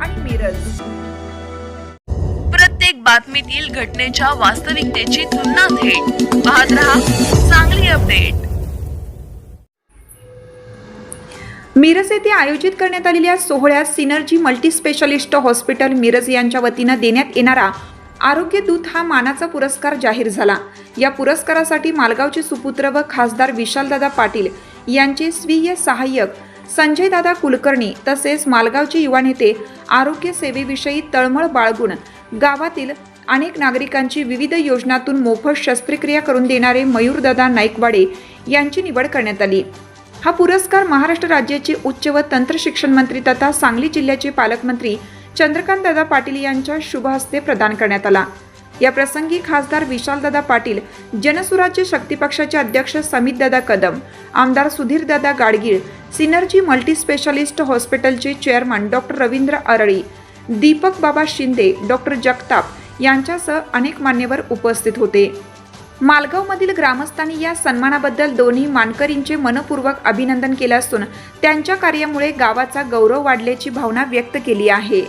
आणि मिरज. प्रत्येक बातमीतील घटनेच्या वास्तविकतेची तुलना थेट. पाहत रहा चांगली अपडेट. मिरज येथे आयोजित करण्यात आलेल्या सोहळ्यात synergy multi specialist hospital Miraj यांच्या वतीनं देण्यात येणारा आरोग्य दूत हा मानाचा पुरस्कार जाहीर झाला. या पुरस्कारासाठी मालगावचे सुपुत्र व खासदार विशालदादा पाटील यांचे स्वीय सहाय्यक संजयदादा कुलकर्णी तसेच मालगावचे युवा नेते आरोग्य सेवेविषयी तळमळ बाळगून गावातील अनेक नागरिकांची विविध योजनातून मोफत शस्त्रक्रिया करून देणारे मयूरदादा नाईकवाडे यांची निवड करण्यात आली. हा पुरस्कार महाराष्ट्र राज्याचे उच्च व तंत्र शिक्षण मंत्री तथा सांगली जिल्ह्याचे पालकमंत्री चंद्रकांत दादा पाटील यांच्या शुभ हस्ते प्रदान करण्यात आला. या प्रसंगी खासदार विशालदादा पाटील जनसुराज्य शक्ती पक्षाचे अध्यक्ष समितदादा कदम आमदार सुधीरदादा गाडगीळ सिनर्जी मल्टीस्पेशालिस्ट हॉस्पिटलचे chairman doctor Ravindra Arali Deepak Baba Shinde doctor Jagtap यांच्यासह अनेक मान्यवर उपस्थित होते. मालगावमधील ग्रामस्थांनी या सन्मानाबद्दल दोन्ही मानकरींचे मनपूर्वक अभिनंदन केले असून त्यांच्या कार्यामुळे गावाचा गौरव वाढल्याची भावना व्यक्त केली आहे.